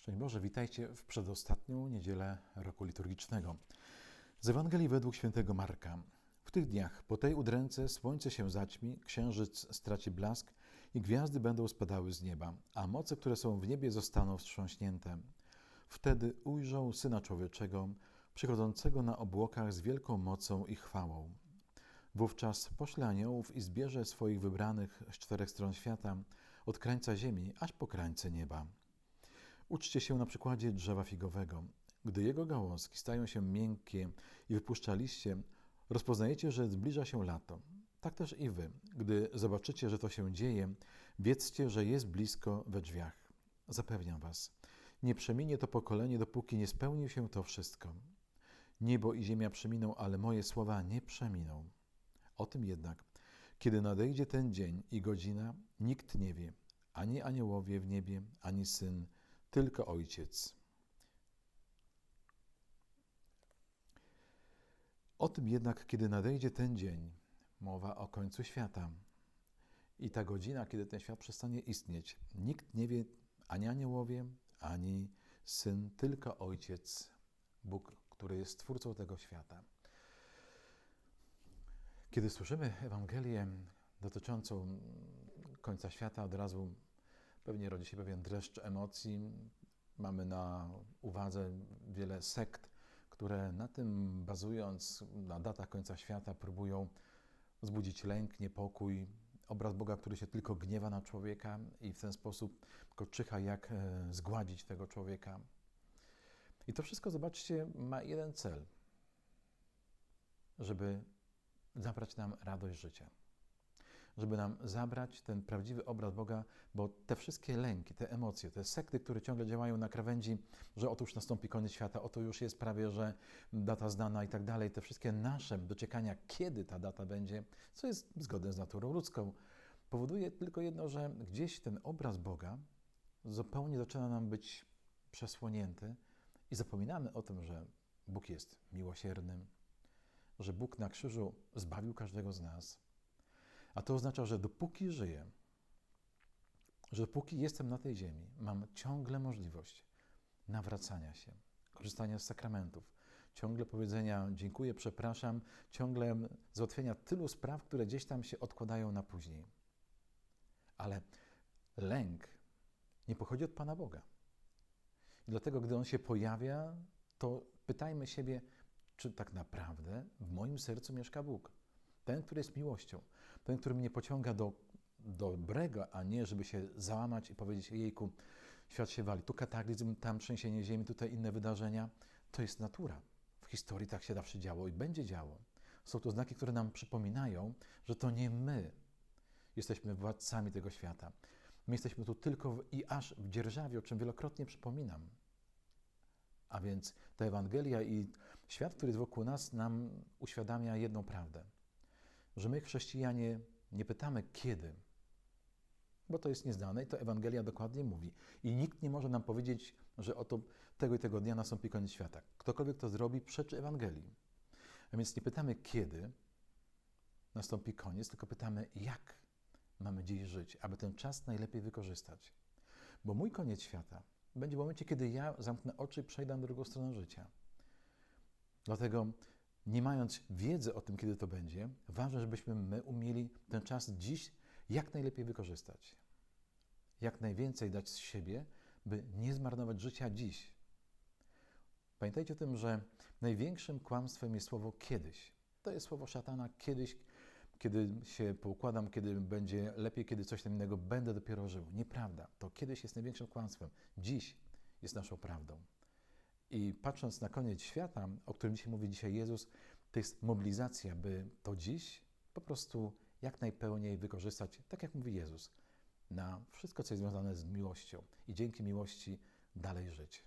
Szczęść Boże, witajcie w przedostatnią niedzielę roku liturgicznego. Z Ewangelii według świętego Marka. W tych dniach, po tej udręce, słońce się zaćmi, księżyc straci blask i gwiazdy będą spadały z nieba, a moce, które są w niebie, zostaną wstrząśnięte. Wtedy ujrzą Syna Człowieczego, przychodzącego na obłokach z wielką mocą i chwałą. Wówczas pośle aniołów i zbierze swoich wybranych z czterech stron świata, od krańca ziemi aż po krańce nieba. Uczcie się na przykładzie drzewa figowego. Gdy jego gałązki stają się miękkie i wypuszcza liście, rozpoznajecie, że zbliża się lato. Tak też i wy, gdy zobaczycie, że to się dzieje, wiedzcie, że jest blisko we drzwiach. Zapewniam was, nie przeminie to pokolenie, dopóki nie spełni się to wszystko. Niebo i ziemia przeminą, ale moje słowa nie przeminą. O tym jednak, kiedy nadejdzie ten dzień i godzina, nikt nie wie, ani aniołowie w niebie, ani syn, tylko Ojciec. O tym jednak, kiedy nadejdzie ten dzień, mowa o końcu świata i ta godzina, kiedy ten świat przestanie istnieć, nikt nie wie, ani aniołowie, ani syn, tylko Ojciec, Bóg, który jest twórcą tego świata. Kiedy słyszymy Ewangelię dotyczącą końca świata, od razu pewnie rodzi się pewien dreszcz emocji. Mamy na uwadze wiele sekt, które na tym bazując, na datach końca świata, próbują wzbudzić lęk, niepokój, obraz Boga, który się tylko gniewa na człowieka i w ten sposób tylko czyha, jak e, zgładzić tego człowieka. I to wszystko, zobaczcie, ma jeden cel, żeby zabrać nam radość życia żeby nam zabrać ten prawdziwy obraz Boga, bo te wszystkie lęki, te emocje, te sekty, które ciągle działają na krawędzi, że otóż nastąpi koniec świata, oto już jest prawie, że data znana i tak dalej, te wszystkie nasze dociekania, kiedy ta data będzie, co jest zgodne z naturą ludzką, powoduje tylko jedno, że gdzieś ten obraz Boga zupełnie zaczyna nam być przesłonięty i zapominamy o tym, że Bóg jest miłosiernym, że Bóg na krzyżu zbawił każdego z nas, a to oznacza, że dopóki żyję, że dopóki jestem na tej ziemi, mam ciągle możliwość nawracania się, korzystania z sakramentów, ciągle powiedzenia dziękuję, przepraszam, ciągle załatwienia tylu spraw, które gdzieś tam się odkładają na później. Ale lęk nie pochodzi od Pana Boga. I dlatego, gdy on się pojawia, to pytajmy siebie, czy tak naprawdę w moim sercu mieszka Bóg. Ten, który jest miłością, ten, który mnie pociąga do dobrego, a nie żeby się załamać i powiedzieć, jejku, świat się wali, tu kataklizm, tam trzęsienie ziemi, tutaj inne wydarzenia. To jest natura. W historii tak się zawsze działo i będzie działo. Są to znaki, które nam przypominają, że to nie my jesteśmy władcami tego świata. My jesteśmy tu tylko w, i aż w dzierżawie, o czym wielokrotnie przypominam. A więc ta Ewangelia i świat, który jest wokół nas, nam uświadamia jedną prawdę – że my, chrześcijanie, nie pytamy kiedy, bo to jest nieznane i to Ewangelia dokładnie mówi. I nikt nie może nam powiedzieć, że oto tego i tego dnia nastąpi koniec świata. Ktokolwiek to zrobi, przeczy Ewangelii. A więc nie pytamy kiedy nastąpi koniec, tylko pytamy jak mamy dziś żyć, aby ten czas najlepiej wykorzystać. Bo mój koniec świata będzie w momencie, kiedy ja zamknę oczy i przejdę na drugą stronę życia. Dlatego nie mając wiedzy o tym, kiedy to będzie, ważne, żebyśmy my umieli ten czas dziś jak najlepiej wykorzystać. Jak najwięcej dać z siebie, by nie zmarnować życia dziś. Pamiętajcie o tym, że największym kłamstwem jest słowo kiedyś. To jest słowo szatana kiedyś, kiedy się poukładam, kiedy będzie lepiej, kiedy coś tam innego będę dopiero żył. Nieprawda. To kiedyś jest największym kłamstwem. Dziś jest naszą prawdą. I patrząc na koniec świata, o którym dzisiaj mówi dzisiaj Jezus, to jest mobilizacja, by to dziś po prostu jak najpełniej wykorzystać, tak jak mówi Jezus, na wszystko, co jest związane z miłością i dzięki miłości dalej żyć.